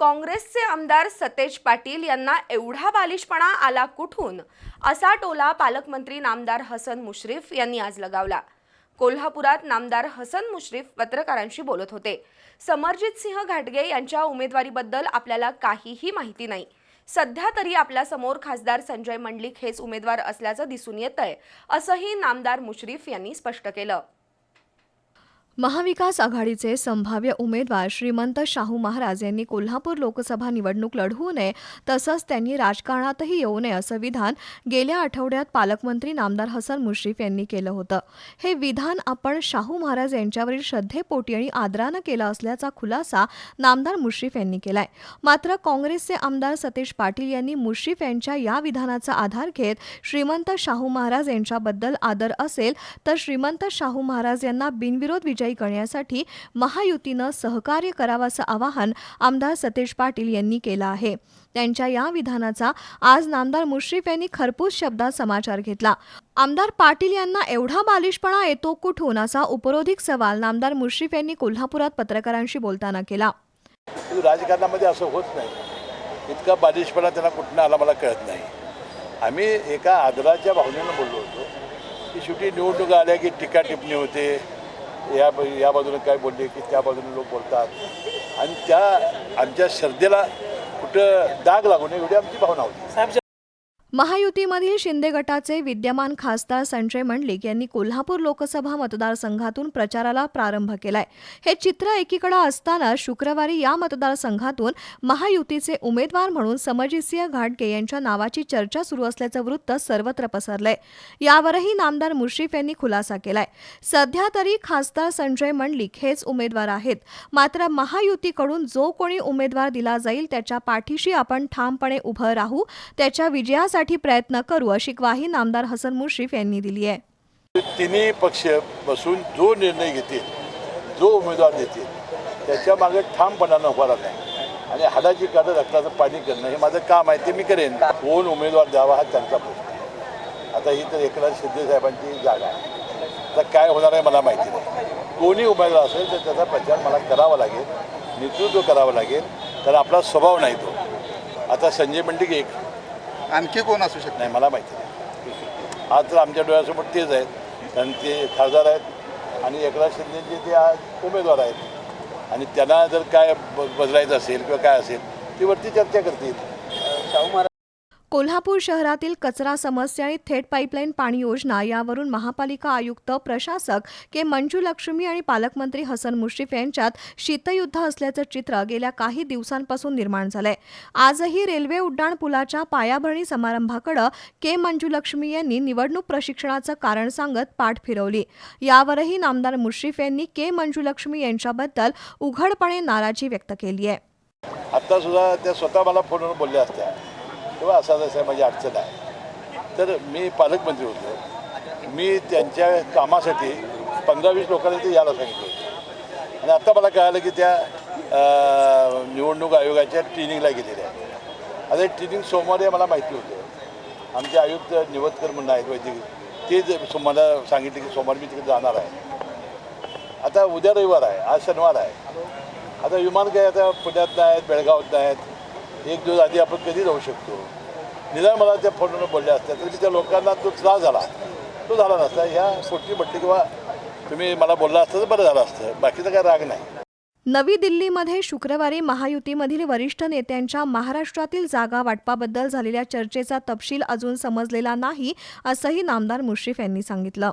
काँग्रेसचे आमदार सतेज पाटील यांना एवढा बालिशपणा आला कुठून? असा टोला पालकमंत्री नामदार हसन मुश्रीफ यांनी आज लगावला. कोल्हापुरात नामदार हसन मुश्रीफ पत्रकारांशी बोलत होते. समरजित सिंह घाटगे यांच्या उमेदवारीबद्दल आपल्याला काहीही माहिती नाही. सध्या तरी आपल्यासमोर खासदार संजय मंडलिक हेच उमेदवार असल्याचं दिसून येत आहे असंही नामदार मुश्रीफ यांनी स्पष्ट केलं. महाविकास आघाडीचे संभाव्य उमेदवार श्रीमंत शाहू महाराज यांनी कोल्हापूर लोकसभा निवडणूक लढवू नये तसंच त्यांनी राजकारणातही येऊ नये असं विधान गेल्या आठवड्यात पालकमंत्री नामदार हसन मुश्रीफ यांनी केलं होतं. हे विधान आपण शाहू महाराज यांच्यावरील श्रद्धेपोटी आणि आदरानं केलं असल्याचा खुलासा नामदार मुश्रीफ यांनी केलाय. मात्र काँग्रेसचे आमदार सतेज पाटील यांनी मुश्रीफ यांच्या या विधानाचा आधार घेत श्रीमंत शाहू महाराज यांच्याबद्दल आदर असेल तर श्रीमंत शाहू महाराज यांना बिनविरोध विजय करण्यासाठी महायुतीनं सहकार्य करावाचं आवाहन आमदार सतेज पाटील यांनी केलं आहे. त्यांच्या या विधानाचा आज नामदार मुश्रीफ यांनी खरपूस शब्दात समाचार घेतला. आमदार पाटील यांना एवढा बालिशपणा येतो कुठून असा उपरोधिक सवाल नामदार मुश्रीफ यांनी कोल्हापुरात पत्रकारांशी बोलताना केला. राजकारणामध्ये असं होत नाही. इतका बालिशपणा त्यांना कुठनं आला मला कळत नाही. आम्ही एका आदराच्या भावनेनं बोललो होतो की शेवटी निवडणुका आल्या की टीका टिप्पणी होते. या या बाजूने काय बोलले की त्या बाजूने लोक बोलतात. आणि त्या आमच्या श्रद्धेला कुठं डाग लागू नये एवढी आमची भावना होती. महायुतीमधील शिंदे गटाचे विद्यमान खासदार संजय मंडलिक यांनी कोल्हापूर लोकसभा मतदारसंघातून प्रचाराला प्रारंभ केलाय. हे चित्र एकीकडे असताना शुक्रवारी या मतदारसंघातून महायुतीचे उमेदवार म्हणून समरजितसिंह घाटगे यांच्या नावाची चर्चा सुरू असल्याचं वृत्त सर्वत्र पसरलंय. यावरही नामदार मुश्रीफ यांनी खुलासा केलाय. सध्या तरी खासदार संजय मंडलिक हेच उमेदवार आहेत. मात्र महायुतीकडून जो कोणी उमेदवार दिला जाईल त्याच्या पाठीशी आपण ठामपणे उभं राहू त्याच्या विजयासाठी प्रयत्न करू अशी ग्वाही नामदार हसन मुश्रीफ यांनी दिली आहे. तिन्ही पक्ष बसून जो निर्णय घेतील जो उमेदवार देतील त्याच्यामागे ठामपणानं उभा राहणार. आणि हाडाची काढत रक्ताचं पाणी करणं हे माझं काम आहे ते मी करेन. कोण उमेदवार द्यावा हा त्यांचा प्रश्न आता ही तर एकनाथ शिंदे साहेबांची जागा आहे. तर काय होणार आहे मला माहिती नाही. कोणी उमेदवार असेल तर त्याचा प्रचार मला करावा लागेल नेतृत्व करावं लागेल कारण आपला स्वभाव नाही तो. आता संजय मंडिक एक आणखी कोण असू शकतं? नाही मला माहिती नाही. आज तर आमच्या डोळ्यासमोर तेच आहेत. कारण ते खासदार आहेत आणि एकनाथ शिंदेचे ते आज उमेदवार आहेत. आणि त्यांना जर काय ब बदलायचं असेल किंवा काय असेल ती वरती चर्चा करतील. कोल्हापूर शहरातील कचरा समस्या आणि थेट पाईपलाईन पाणी योजना यावरून महापालिका आयुक्त प्रशासक के मंजू लक्ष्मी आणि पालकमंत्री हसन मुश्रीफ यांच्यात शीतयुद्ध असल्याचं चित्र गेल्या काही दिवसांपासून निर्माण झालंय. आजही रेल्वे उड्डाण पुलाच्या पायाभरणी समारंभाकडे के मंजुलक्ष्मी यांनी निवडणूक प्रशिक्षणाचं कारण सांगत पाठ फिरवली. यावरही नामदार मुश्रीफ यांनी के मंजुलक्ष्मी यांच्याबद्दल उघडपणे नाराजी व्यक्त केली आहे आता सुद्धा त्या स्वतः मला फोनवर बोलल्या असत्या. तेव्हा असा जसं माझी अडचण आहे. तर मी पालकमंत्री होतो. मी त्यांच्या कामासाठी पंधरा वीस लोकांना ते यायला सांगितलं होतं. आणि आत्ता मला कळालं की त्या निवडणूक आयोगाच्या ट्रेनिंगला गेलेल्या आहेत. आता ट्रेनिंग सोमवारी मला माहिती होतं. आमचे आयुक्त निवतकर म्हणून आहेत वैद्यकीय ते जे मला सांगितले की सोमवारी मी तिकडे जाणार आहे. आता उद्या रविवार आहे आज शनिवार आहे. आता विमान काय आता पुण्यात नाहीत बेळगावात नाहीत. एक दिवस आधी आपण कधी जाऊ शकतो? निदान मला त्या फोनवर बोलल्या असत्या. तरी त्या लोकांना तो त्रास झाला. तो झाला नसता. ह्या पोटी म्हटली किंवा तुम्ही मला बोलला असतं तर बरं झालं असतं. बाकीचा काय राग नाही. नवी दिल्लीमध्ये शुक्रवारी महायुतीमधील वरिष्ठ नेत्यांच्या महाराष्ट्रातील जागा वाटपाबद्दल झालेल्या चर्चेचा तपशील अजून समजलेला नाही असंही नामदार मुश्रीफ यांनी सांगितलं.